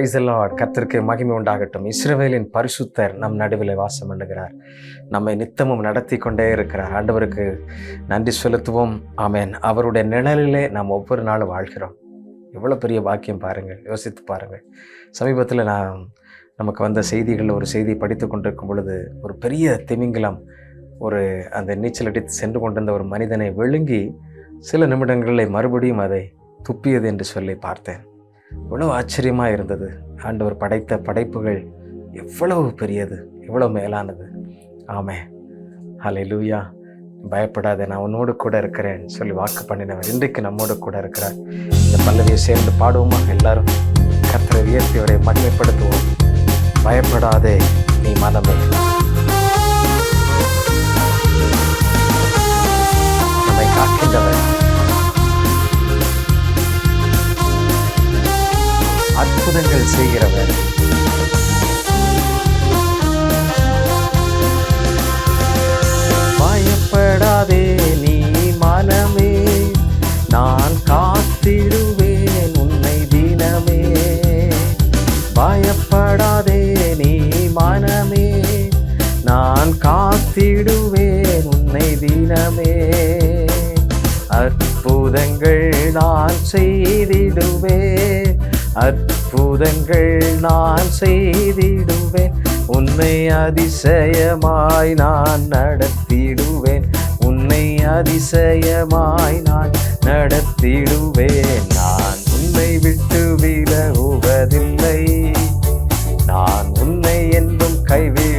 Price Lord கத்திற்கு மகிமை உண்டாகட்டும். இஸ்ரேவேலின் பரிசுத்தர் நம் நடுவில் வாசம் பண்ணுகிறார். நம்மை நித்தமும் நடத்தி கொண்டே இருக்கிறார். ஆண்டவருக்கு நன்றி செலுத்துவோம். ஆமேன். அவருடைய நிழலிலே நாம் ஒவ்வொரு நாளும் வாழ்கிறோம். எவ்வளோ பெரிய வாக்கியம் பாருங்கள். யோசித்து பாருங்கள். சமீபத்தில் நான் நமக்கு வந்த செய்திகளில் ஒரு செய்தி படித்து கொண்டிருக்கும் பொழுது ஒரு பெரிய திமிங்கலம் ஒரு அந்த நீச்சல் அடித்து சென்று கொண்டிருந்த ஒரு மனிதனை விழுங்கி சில நிமிடங்களில் மறுபடியும் அதை துப்பியது என்று சொல்லி பார்த்தேன். இவ்வளவு ஆச்சரியமாக இருந்தது. ஆண்டவர் படைத்த படைப்புகள் எவ்வளவு பெரியது எவ்வளவு மேலானது. ஆமே. ஹலை லூயா பயப்படாத நான் உன்னோடு கூட இருக்கிறேன் சொல்லி வாக்கு பண்ணினவர் இன்றைக்கு நம்மோடு கூட இருக்கிறார். இந்த பல்லவியை சேர்ந்து பாடுவோமா எல்லாரும். கத்திர வியர்த்தியோடைய அவரை மகிமைப்படுத்துவோம். பயப்படாதே நீ மனமே. நம்மை காக்கின்றவர். அற்புதங்கள் செய்கிறவர். பயப்படாதே நீ மனமே நான் காத்திடுவேன் உன்னை தினமே. பயப்படாதே நீ மனமே நான் காத்திடுவேன் உன்னை தினமே. அற்புதங்கள் நான் செய்திடுவேன் அற்புதங்கள் நான் செய்திடுவேன். உன்னை அதிசயமாய் நான் நடத்திடுவேன். உன்னை அதிசயமாய் நான் நடத்திடுவேன். நான் உன்னை விட்டு விலகுவதில்லை. நான் உன்னை என்றும் கைவி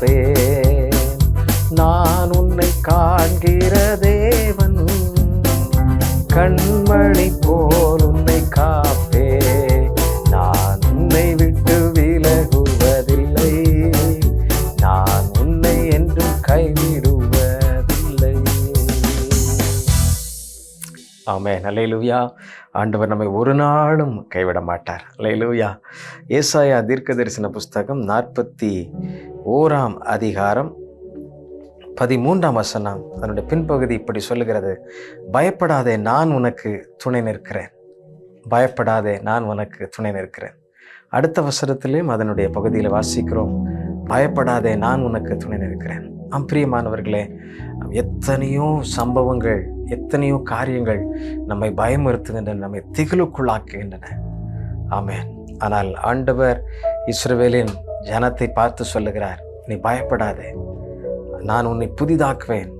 பார்ப்பேன். நான் உன்னை காண்கிற தேவன் கண்மணி போல் உன்னை காப்பே ஆமே நல்லையிலுயா ஆண்டவர் நம்மை ஒரு நாளும் கைவிட மாட்டார். அல்லையிலுயா ஏசாயா தீர்க்க தரிசன புஸ்தகம் நாற்பத்தி ஓராம் அதிகாரம் பதிமூன்றாம் வசனம். அதனுடைய பின்பகுதி இப்படி சொல்லுகிறது. பயப்படாதே நான் உனக்கு துணை நிற்கிறேன். பயப்படாதே நான் உனக்கு துணை நிற்கிறேன். அடுத்த வசனத்திலையும் அதனுடைய பகுதியில் வாசிக்கிறோம். பயப்படாதே நான் உனக்கு துணை நிற்கிறேன். அம்பிரியமானவர்களே எத்தனையோ சம்பவங்கள் எத்தனையோ காரியங்கள் நம்மை பயமுறுத்துகின்றன நம்மை திகிலுக்குள்ளாக்குகின்றன. ஆமேன். ஆனால் ஆண்டவர் இஸ்ரவேலின் ஜனத்தை பார்த்து சொல்லுகிறார் நீ பயப்படாதே. நான் உன்னை புதிதாக்குவேன்.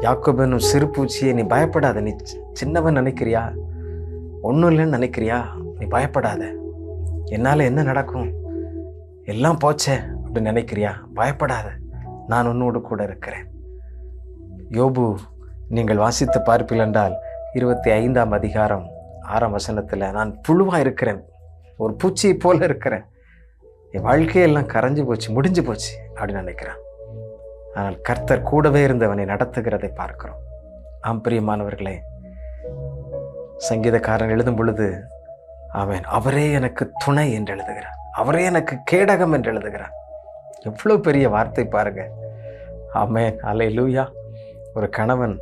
யாக்கோபனும் சிறு பூச்சியை நீ பயப்படாத. நீ சின்னவன் நினைக்கிறியா? ஒன்றும் இல்லைன்னு நினைக்கிறியா? நீ பயப்படாத. என்னால் என்ன நடக்கும்? எல்லாம் போச்சே அப்படின்னு நினைக்கிறியா? பயப்படாத. நான் உன்னோடு கூட இருக்கிறேன். யோபு நீங்கள் வாசித்து பார்ப்பீர்கள் என்றால் இருபத்தி ஐந்தாம் அதிகாரம் ஆறாம் வசனத்தில் நான் புழுவாக இருக்கிறேன் ஒரு பூச்சியை போல இருக்கிறேன். என் வாழ்க்கையெல்லாம் கரைஞ்சி போச்சு முடிஞ்சு போச்சு அப்படின்னு நினைக்கிறான். ஆனால் கர்த்தர் கூடவே இருந்தவனை நடத்துகிறதை பார்க்கிறோம். ஆம் பிரியமானவர்களே சங்கீதக்காரன் எழுதும் பொழுது அவன் அவரே எனக்கு துணை என்று எழுதுகிறான். அவரே எனக்கு கேடகம் என்று எழுதுகிறான். எவ்வளோ பெரிய வார்த்தை பாருங்கள் ஆமேன். அலை லூயா ஒரு கணவன்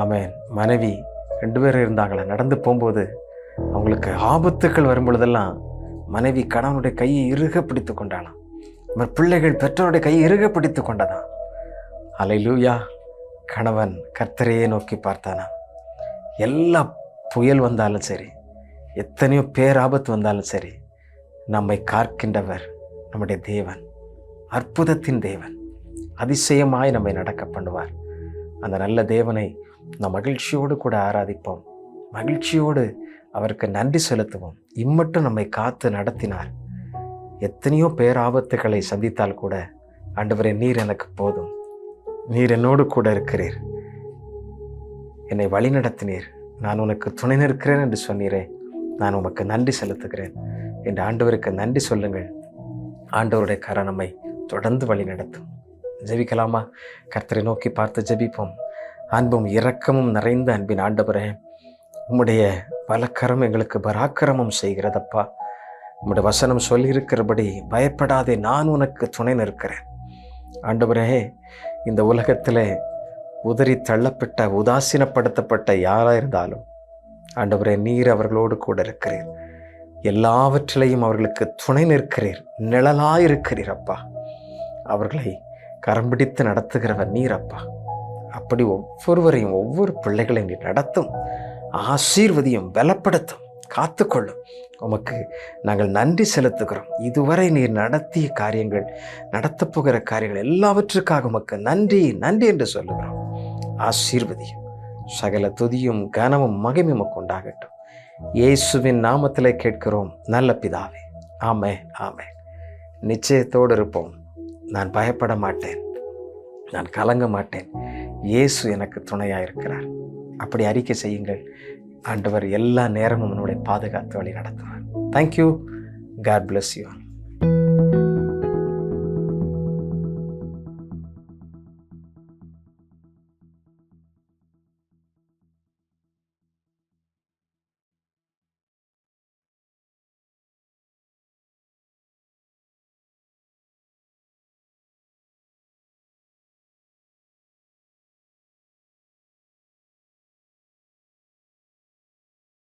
ஆமேன். மனைவி ரெண்டு பேரும் இருந்தாங்களே நடந்து போகும்போது அவங்களுக்கு ஆபத்துக்கள் வரும்பொழுதெல்லாம் மனைவி கணவனுடைய கையை இறுக பிடித்து கொண்டாளாம். பிள்ளைகள் பெற்றோருடைய கையை இறுக பிடித்து கொண்டதாம். அலை லூயா கணவன் கர்த்தரையே நோக்கி பார்த்தானா எல்லா புயல் வந்தாலும் சரி எத்தனையோ பேராபத்து வந்தாலும் சரி நம்மை காக்கின்றவர் நம்முடைய தேவன். அற்புதத்தின் தேவன். அதிசயமாய் நம்மை நடக்க பண்ணுவார். அந்த நல்ல தேவனை நாம் மகிழ்ச்சியோடு கூட ஆராதிப்போம். மகிழ்ச்சியோடு அவருக்கு நன்றி செலுத்துவோம். இம்மட்டும் நம்மை காத்து நடத்தினார். எத்தனையோ பேராபத்துகளை சந்தித்தால் கூட ஆண்டவரே நீர் எனக்கு போதும். நீர் என்னோடு கூட இருக்கிறீர். என்னை வழி நடத்தினீர். நான் உனக்கு துணை நிற்கிறேன் என்று சொன்னீரே. நான் உமக்கு நன்றி செலுத்துகிறேன். என்று ஆண்டவருக்கு நன்றி சொல்லுங்கள். ஆண்டவருடைய கரணமை தொடர்ந்து வழி நடத்தும். ஜெபிக்கலாமா? கர்த்தரை நோக்கி பார்த்து ஜெபிப்போம். அன்பும் இரக்கமும் நிறைந்த அன்பின் ஆண்டவரே உம்முடைய பலக்கரம் எங்களுக்கு பராக்கிரமம் செய்கிறதப்பா. உம்முடைய வசனம் சொல்லியிருக்கிறபடி பயப்படாதே நான் உனக்கு துணை நிற்கிறேன். ஆண்டவரே இந்த உலகத்தில் உதறி தள்ளப்பட்ட உதாசீனப்படுத்தப்பட்ட யாராக இருந்தாலும் ஆண்டவரே நீர் அவர்களோடு கூட இருக்கிறீர். எல்லாவற்றிலையும் அவர்களுக்கு துணை நிற்கிறீர். நிழலாயிருக்கிறீர் அப்பா. அவர்களை கரம் பிடித்து நடத்துகிறவர் நீர் அப்பா. அப்படி ஒவ்வொருவரையும் ஒவ்வொரு பிள்ளைகளையும் நீ நடத்தும் ஆசீர்வதியும் பலப்படுத்தும் காத்துக்கொள்ளும். உமக்கு நாங்கள் நன்றி செலுத்துகிறோம். இதுவரை நீர் நடத்திய காரியங்கள் நடத்தப் போகிற காரியங்கள் எல்லாவற்றுக்காக உமக்கு நன்றி நன்றி என்று சொல்லுகிறோம். ஆசீர்வதியும் சகல துதியும் கனமும் மகிமும் உமக்கு உண்டாகட்டும். இயேசுவின் நாமத்திலே கேட்கிறோம் நல்ல பிதாவே. ஆமே ஆமே நிச்சயத்தோடு இருப்போம். நான் பயப்பட மாட்டேன். நான் கலங்க மாட்டேன். இயேசு எனக்கு துணையாக இருக்கிறார். அப்படி அறிக்கை செய்யுங்கள். ஆண்டவர் எல்லா நேரமும் என்னுடைய பாதுகாத்து வழி நடத்துவார். Thank you God bless you